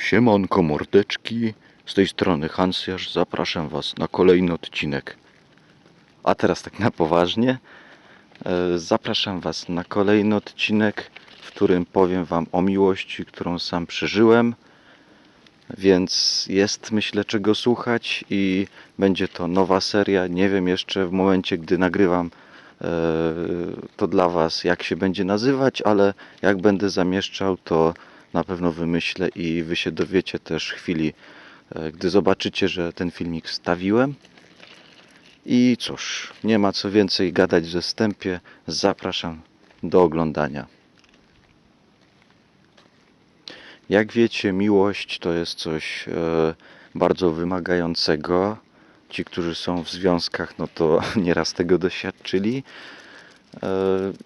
Siemanko mordeczki, z tej strony Hansjasz, zapraszam Was na kolejny odcinek. A teraz tak na poważnie, e, zapraszam Was na kolejny odcinek, w którym powiem Wam o miłości, którą sam przeżyłem. Więc jest myślę czego słuchać i będzie to nowa seria. Nie wiem jeszcze w momencie, gdy nagrywam e, to dla Was, jak się będzie nazywać, ale jak będę zamieszczał, to na pewno wymyślę i Wy się dowiecie też chwili, e, gdy zobaczycie, że ten filmik wstawiłem. I cóż, nie ma co więcej gadać ze wstępie. Zapraszam do oglądania. Jak wiecie, miłość to jest coś e, bardzo wymagającego. Ci, którzy są w związkach, no to nieraz tego doświadczyli.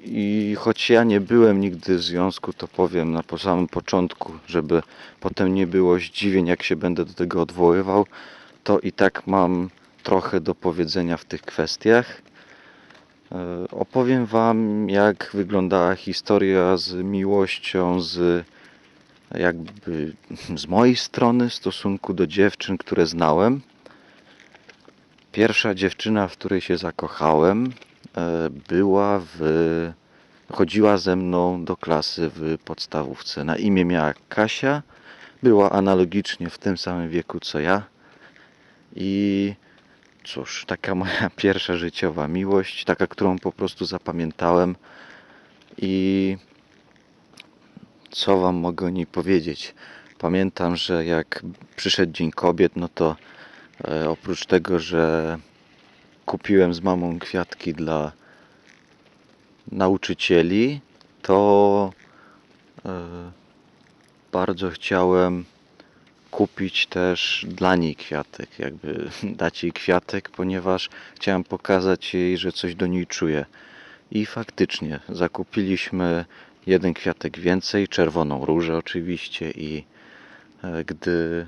I choć ja nie byłem nigdy w związku, to powiem na samym początku, żeby potem nie było zdziwień, jak się będę do tego odwoływał, to i tak mam trochę do powiedzenia w tych kwestiach. E, Opowiem Wam, jak wyglądała historia z miłością, z jakby z mojej strony w stosunku do dziewczyn, które znałem. Pierwsza dziewczyna, w której się zakochałem, była w. chodziła ze mną do klasy w podstawówce. Na imię miała Kasia. Była analogicznie w tym samym wieku co ja. I cóż, taka moja pierwsza życiowa miłość, taka, którą po prostu zapamiętałem. I co wam mogę o niej powiedzieć? Pamiętam, że jak przyszedł Dzień Kobiet, no to e, oprócz tego, że kupiłem z mamą kwiatki dla nauczycieli, to e, bardzo chciałem kupić też dla niej kwiatek, jakby dać jej kwiatek, ponieważ chciałem pokazać jej, że coś do niej czuję. I faktycznie zakupiliśmy jeden kwiatek więcej, czerwoną różę oczywiście i e, gdy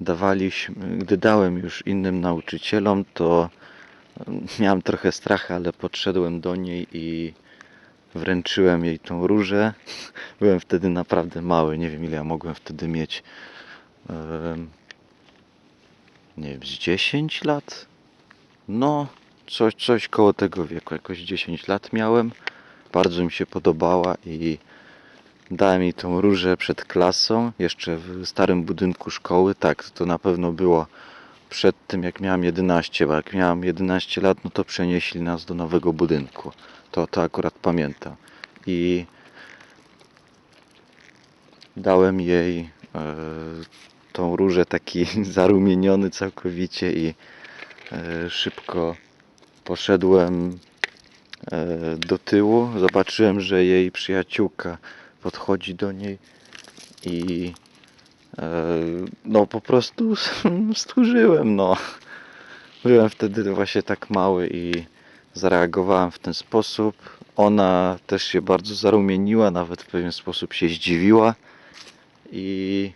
dawaliśmy, gdy dałem już innym nauczycielom, to miałem trochę strach, ale podszedłem do niej i wręczyłem jej tą różę. Byłem wtedy naprawdę mały, nie wiem ile ja mogłem wtedy mieć. Nie wiem, z 10 lat? No, coś, coś koło tego wieku, jakoś 10 lat miałem. Bardzo mi się podobała i dałem jej tą różę przed klasą, jeszcze w starym budynku szkoły. Tak, to na pewno było przed tym, jak miałem 11, bo jak miałem 11 lat, no to przenieśli nas do nowego budynku. To, to akurat pamiętam. I dałem jej e, tą różę taki zarumieniony całkowicie i e, szybko poszedłem e, do tyłu. Zobaczyłem, że jej przyjaciółka podchodzi do niej i no po prostu stchórzyłem, no. Byłem wtedy właśnie tak mały i zareagowałem w ten sposób. Ona też się bardzo zarumieniła, nawet w pewien sposób się zdziwiła i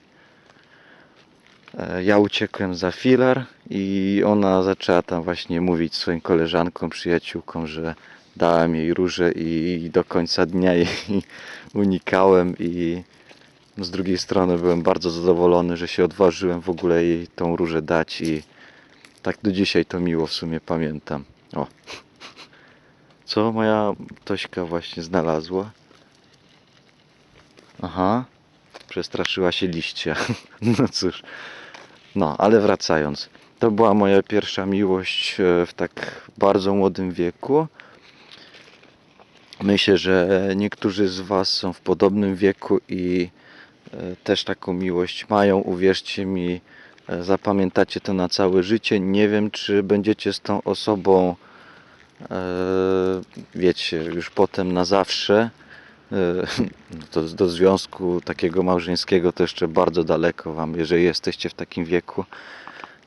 e, ja uciekłem za filar i ona zaczęła tam właśnie mówić swoim koleżankom, przyjaciółkom, że dałem jej różę i do końca dnia jej unikałem i z drugiej strony byłem bardzo zadowolony, że się odważyłem w ogóle jej tą różę dać i tak do dzisiaj to miło w sumie pamiętam. O. Co moja Tośka właśnie znalazła? Aha. Przestraszyła się liścia. No cóż. No, ale wracając. To była moja pierwsza miłość e, w tak bardzo młodym wieku. Myślę, że niektórzy z Was są w podobnym wieku i też taką miłość mają. Uwierzcie mi, e, zapamiętacie to na całe życie. Nie wiem, czy będziecie z tą osobą, e, wiecie, już potem na zawsze. E, Do, do związku takiego małżeńskiego to jeszcze bardzo daleko Wam, jeżeli jesteście w takim wieku.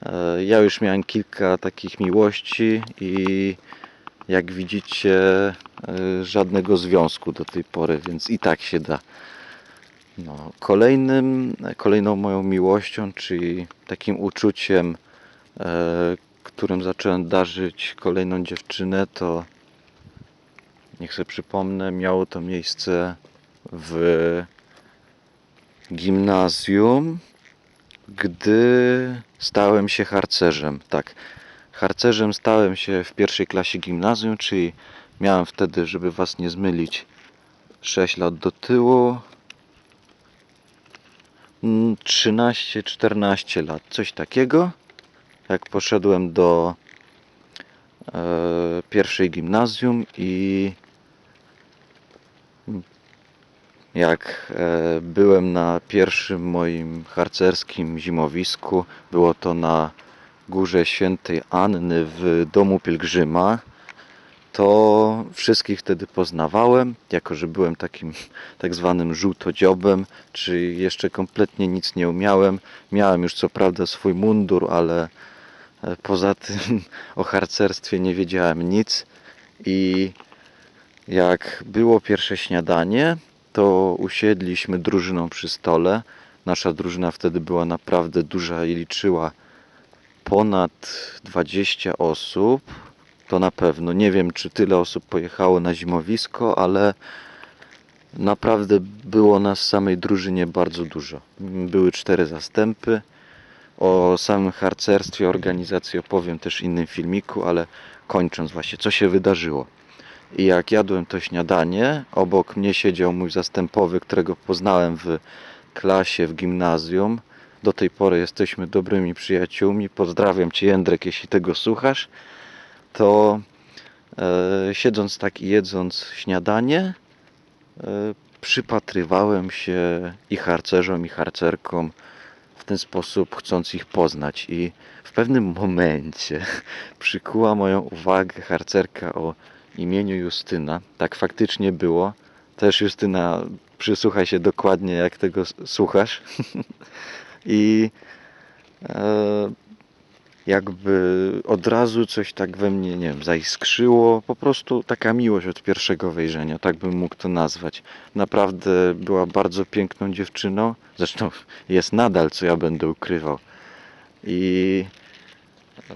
E, Ja już miałem kilka takich miłości i jak widzicie, e, żadnego związku do tej pory, więc i tak się da. No, kolejnym, kolejną moją miłością, czyli takim uczuciem, e, którym zacząłem darzyć kolejną dziewczynę, to niech sobie przypomnę, miało to miejsce w gimnazjum. gdy stałem się harcerzem. Tak, harcerzem stałem się w pierwszej klasie gimnazjum, czyli miałem wtedy, żeby was nie zmylić, 6 lat do tyłu. Mm, 13-14 lat, coś takiego. Jak poszedłem do e, pierwszej gimnazjum i jak e, byłem na pierwszym moim harcerskim zimowisku, było to na górze świętej Anny w domu pielgrzyma, to wszystkich wtedy poznawałem, jako że byłem takim tak zwanym żółtodziobem, czy jeszcze kompletnie nic nie umiałem. Miałem już co prawda swój mundur, ale e, poza tym o harcerstwie nie wiedziałem nic i jak było pierwsze śniadanie, to usiedliśmy drużyną przy stole. Nasza drużyna wtedy była naprawdę duża i liczyła ponad 20 osób. To na pewno. Nie wiem, czy tyle osób pojechało na zimowisko, ale naprawdę było nas w samej drużynie bardzo dużo. Były cztery zastępy. O samym harcerstwie, organizacji opowiem też w innym filmiku, ale kończąc właśnie, co się wydarzyło. I jak jadłem to śniadanie, obok mnie siedział mój zastępowy, którego poznałem w klasie w gimnazjum. Do tej pory jesteśmy dobrymi przyjaciółmi. Pozdrawiam Cię Jędrek, jeśli tego słuchasz. To e, siedząc tak i jedząc śniadanie, e, przypatrywałem się i harcerzom, i harcerkom w ten sposób, chcąc ich poznać. I w pewnym momencie przykuła moją uwagę harcerka o imieniu Justyna. Tak faktycznie było. Też Justyna, przysłuchaj się dokładnie, jak tego słuchasz. I e, jakby od razu coś tak we mnie, nie wiem, zaiskrzyło. Po prostu taka miłość od pierwszego wejrzenia, tak bym mógł to nazwać. Naprawdę była bardzo piękną dziewczyną. Zresztą jest nadal, co ja będę ukrywał. I e,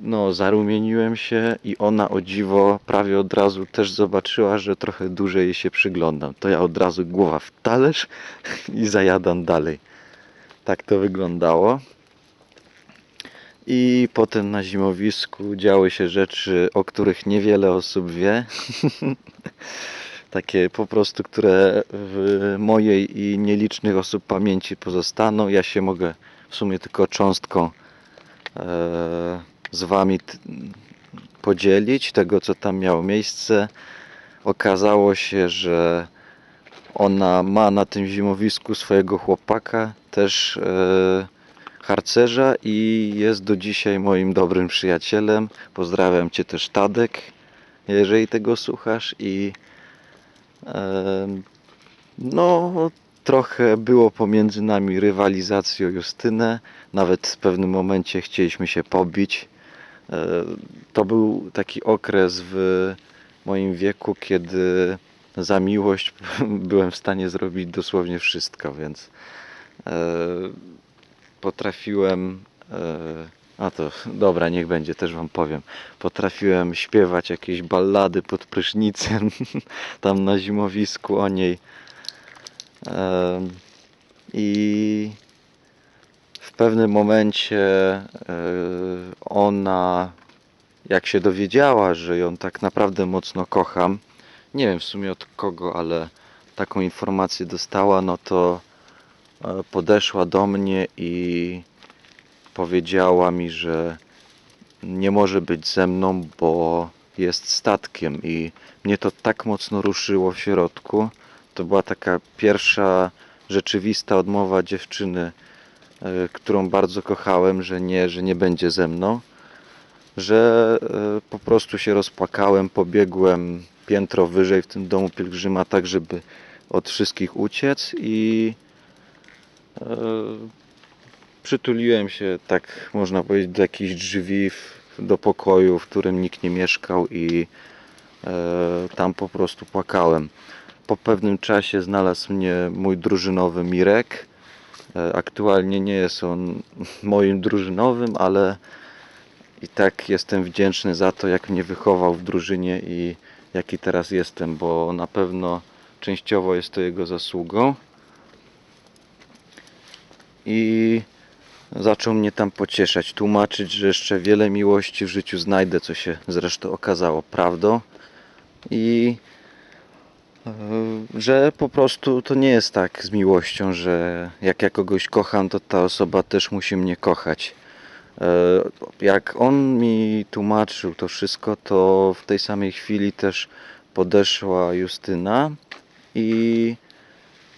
no, zarumieniłem się i ona o dziwo prawie od razu też zobaczyła, że trochę dłużej jej się przyglądam. To ja od razu głowa w talerz i zajadam dalej. Tak to wyglądało. I potem na zimowisku działy się rzeczy, o których niewiele osób wie. Takie po prostu, które w mojej i nielicznych osób pamięci pozostaną. Ja się mogę w sumie tylko cząstką e, z Wami podzielić tego, co tam miało miejsce. Okazało się, że ona ma na tym zimowisku swojego chłopaka, też e, harcerza i jest do dzisiaj moim dobrym przyjacielem. Pozdrawiam Cię też Tadek, jeżeli tego słuchasz i no trochę było pomiędzy nami rywalizacji o Justynę, nawet w pewnym momencie chcieliśmy się pobić. E, To był taki okres w moim wieku, kiedy za miłość byłem w stanie zrobić dosłownie wszystko, więc e, potrafiłem. e, A to dobra, niech będzie, też wam powiem. Potrafiłem śpiewać jakieś ballady pod prysznicem, tam na zimowisku o niej. I w pewnym momencie e, ona, jak się dowiedziała, że ją tak naprawdę mocno kocham, nie wiem w sumie od kogo, ale taką informację dostała, no to podeszła do mnie i powiedziała mi, że nie może być ze mną, bo jest statkiem i mnie to tak mocno ruszyło w środku. To była taka pierwsza rzeczywista odmowa dziewczyny, e, którą bardzo kochałem, że nie, że nie będzie ze mną, że e, po prostu się rozpłakałem, pobiegłem piętro wyżej w tym domu pielgrzyma, tak żeby od wszystkich uciec i e, przytuliłem się, tak można powiedzieć, do jakichś drzwi, do pokoju, w którym nikt nie mieszkał i e, tam po prostu płakałem. Po pewnym czasie znalazł mnie mój drużynowy Mirek. E, Aktualnie nie jest on moim drużynowym, ale i tak jestem wdzięczny za to, jak mnie wychował w drużynie i jaki teraz jestem, bo na pewno częściowo jest to jego zasługą. I zaczął mnie tam pocieszać, tłumaczyć, że jeszcze wiele miłości w życiu znajdę, co się zresztą okazało prawdą. I e, że po prostu to nie jest tak z miłością, że jak ja kogoś kocham, to ta osoba też musi mnie kochać. E, Jak on mi tłumaczył to wszystko, to w tej samej chwili też podeszła Justyna i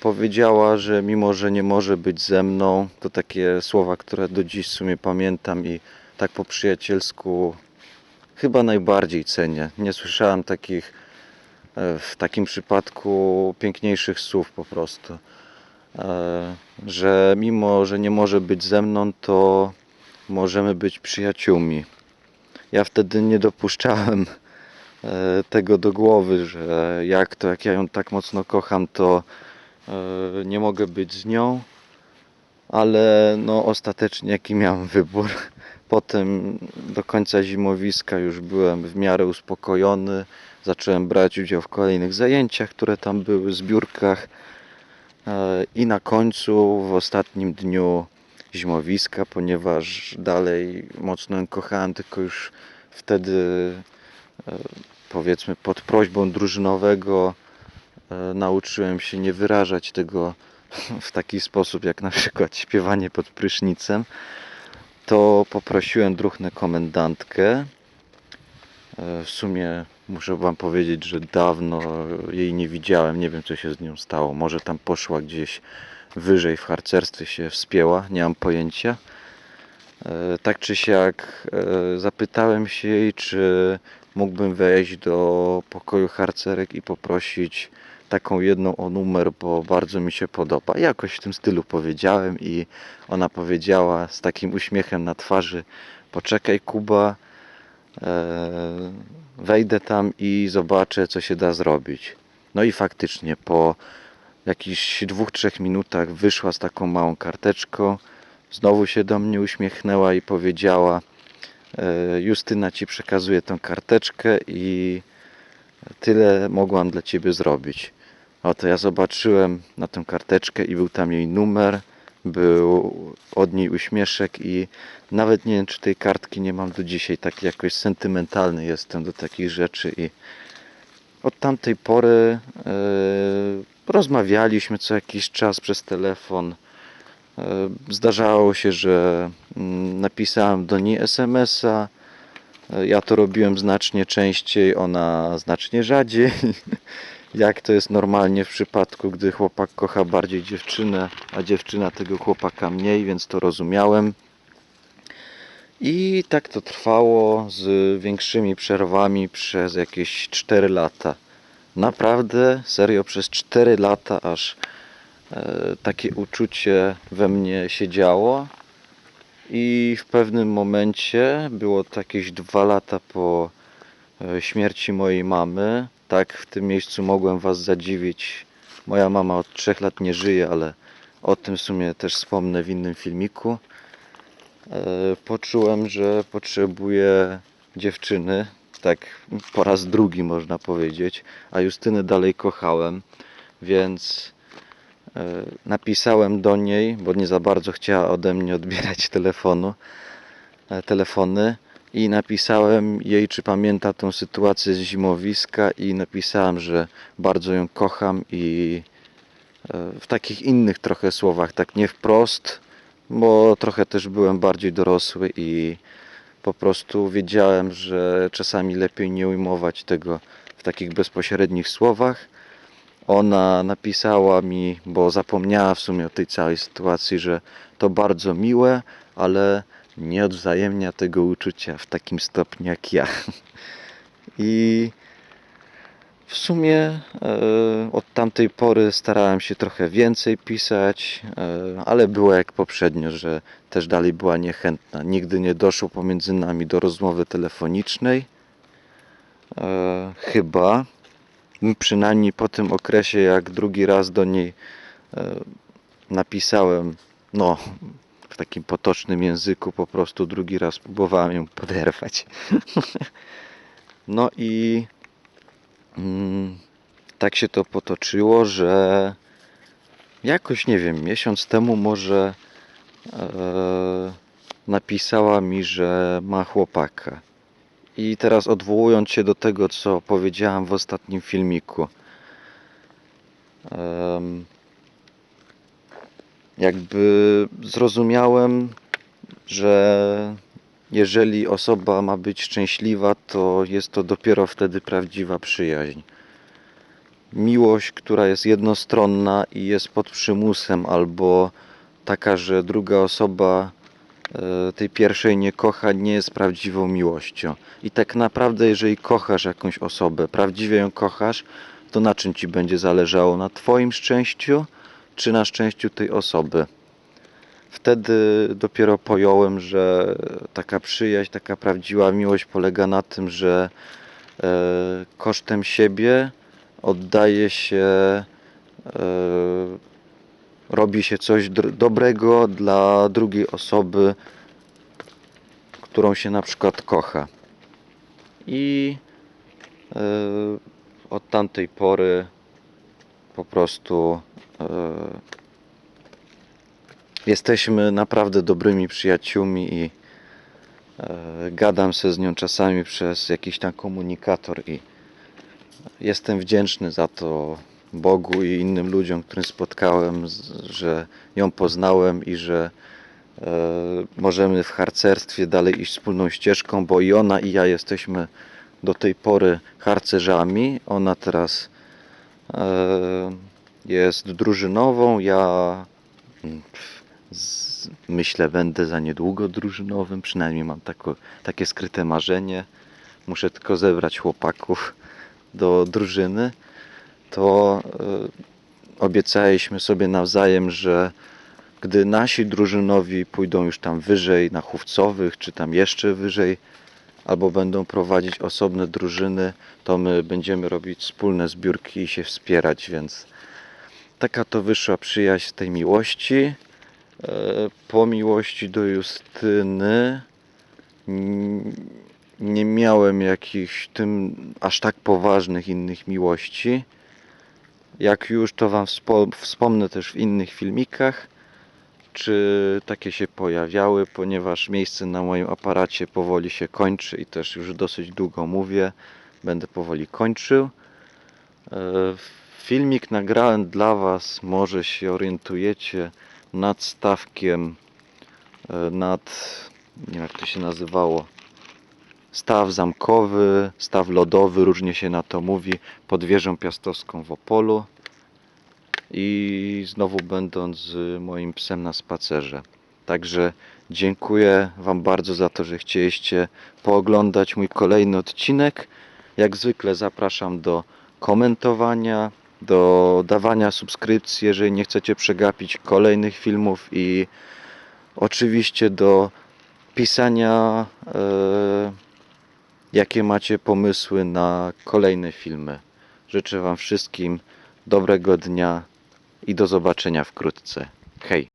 powiedziała, że mimo, że nie może być ze mną, to takie słowa, które do dziś w sumie pamiętam i tak po przyjacielsku chyba najbardziej cenię. Nie słyszałem takich e, w takim przypadku piękniejszych słów po prostu. E, Że mimo, że nie może być ze mną, to możemy być przyjaciółmi. Ja wtedy nie dopuszczałem e, tego do głowy, że jak to, jak ja ją tak mocno kocham, to nie mogę być z nią, ale no ostatecznie jaki miałem wybór. Potem do końca zimowiska już byłem w miarę uspokojony. Zacząłem brać udział w kolejnych zajęciach, które tam były, zbiórkach. E, I na końcu, w ostatnim dniu zimowiska, ponieważ dalej mocno ją kochałem, tylko już wtedy e, powiedzmy pod prośbą drużynowego e, nauczyłem się nie wyrażać tego w taki sposób, jak na przykład śpiewanie pod prysznicem, to poprosiłem druhnę komendantkę. E, W sumie muszę Wam powiedzieć, że dawno jej nie widziałem. Nie wiem, co się z nią stało. Może tam poszła gdzieś wyżej w harcerstwie, się wspięła. Nie mam pojęcia. E, Tak czy siak e, zapytałem się jej, czy mógłbym wejść do pokoju harcerek i poprosić taką jedną o numer, bo bardzo mi się podoba. Jakoś w tym stylu powiedziałem i ona powiedziała z takim uśmiechem na twarzy: Poczekaj, Kuba, e, wejdę tam i zobaczę, co się da zrobić. No i faktycznie po jakichś dwóch, trzech minutach wyszła z taką małą karteczką. Znowu się do mnie uśmiechnęła i powiedziała: e, Justyna ci przekazuje tą karteczkę i tyle mogłam dla ciebie zrobić. Oto ja zobaczyłem na tę karteczkę i był tam jej numer, był od niej uśmieszek i nawet nie wiem, czy tej kartki nie mam do dzisiaj, tak jakoś sentymentalny jestem do takich rzeczy i od tamtej pory e, rozmawialiśmy co jakiś czas przez telefon. E, Zdarzało się, że mm, napisałem do niej SMS-a. E, Ja to robiłem znacznie częściej, ona znacznie rzadziej. Jak to jest normalnie w przypadku, gdy chłopak kocha bardziej dziewczynę, a dziewczyna tego chłopaka mniej, więc to rozumiałem. I tak to trwało z większymi przerwami przez jakieś 4 lata. Naprawdę, serio, przez 4 lata aż e, takie uczucie we mnie siedziało. I w pewnym momencie, było to jakieś 2 lata po e, śmierci mojej mamy, tak w tym miejscu mogłem Was zadziwić. Moja mama od 3 lat nie żyje, ale o tym w sumie też wspomnę w innym filmiku. E, Poczułem, że potrzebuję dziewczyny, tak po raz drugi można powiedzieć, a Justynę dalej kochałem, więc e, napisałem do niej, bo nie za bardzo chciała ode mnie odbierać telefonu, e, telefony i napisałem jej, czy pamięta tą sytuację z zimowiska i napisałem, że bardzo ją kocham i e, w takich innych trochę słowach, tak nie wprost, bo trochę też byłem bardziej dorosły i po prostu wiedziałem, że czasami lepiej nie ujmować tego w takich bezpośrednich słowach. Ona napisała mi, bo zapomniała w sumie o tej całej sytuacji, że to bardzo miłe, ale nie odwzajemnia tego uczucia w takim stopniu jak ja. I w sumie e, od tamtej pory starałem się trochę więcej pisać, e, ale było jak poprzednio, że też dalej była niechętna. Nigdy nie doszło pomiędzy nami do rozmowy telefonicznej. E, chyba. Przynajmniej po tym okresie, jak drugi raz do niej napisałem, no, w takim potocznym języku, po prostu drugi raz próbowałem ją poderwać. no i mm, tak się to potoczyło, że jakoś nie wiem, miesiąc temu może e, napisała mi, że ma chłopaka. I teraz odwołując się do tego, co powiedziałam w ostatnim filmiku. em, jakby zrozumiałem, że jeżeli osoba ma być szczęśliwa, to jest to dopiero wtedy prawdziwa przyjaźń. Miłość, która jest jednostronna i jest pod przymusem, albo taka, że druga osoba e, tej pierwszej nie kocha, nie jest prawdziwą miłością. I tak naprawdę, jeżeli kochasz jakąś osobę, prawdziwie ją kochasz, to na czym ci będzie zależało? Na Twoim szczęściu, czy na szczęściu tej osoby? Wtedy dopiero pojąłem, że taka przyjaźń, taka prawdziwa miłość polega na tym, że e, kosztem siebie oddaje się, e, robi się coś dobrego dla drugiej osoby, którą się na przykład kocha. I e, od tamtej pory po prostu e, jesteśmy naprawdę dobrymi przyjaciółmi i e, gadam się z nią czasami przez jakiś tam komunikator i jestem wdzięczny za to Bogu i innym ludziom, którym spotkałem, że ją poznałem i że e, możemy w harcerstwie dalej iść wspólną ścieżką, bo i ona i ja jesteśmy do tej pory harcerzami. Ona teraz jest drużynową, ja mm, myślę będę za niedługo drużynowym, przynajmniej mam takie skryte marzenie. Muszę tylko zebrać chłopaków do drużyny. To e, obiecaliśmy sobie nawzajem, że gdy nasi drużynowi pójdą już tam wyżej na chówcowych, czy tam jeszcze wyżej, albo będą prowadzić osobne drużyny, to my będziemy robić wspólne zbiórki i się wspierać, więc taka to wyszła przyjaźń tej miłości. E, Po miłości do Justyny nie miałem jakichś tym aż tak poważnych innych miłości. Jak już to Wam wspo- wspomnę też w innych filmikach, czy takie się pojawiały, ponieważ miejsce na moim aparacie powoli się kończy i też już dosyć długo mówię, będę powoli kończył. E, Filmik nagrałem dla Was, może się orientujecie, nad stawkiem, e, nad, nie wiem jak to się nazywało, staw zamkowy, staw lodowy, różnie się na to mówi, pod wieżą piastowską w Opolu i znowu będąc z moim psem na spacerze. Także dziękuję Wam bardzo za to, że chcieliście pooglądać mój kolejny odcinek. Jak zwykle zapraszam do komentowania, do dawania subskrypcji, jeżeli nie chcecie przegapić kolejnych filmów i oczywiście do pisania, e, jakie macie pomysły na kolejne filmy. Życzę Wam wszystkim dobrego dnia i do zobaczenia wkrótce. Hej!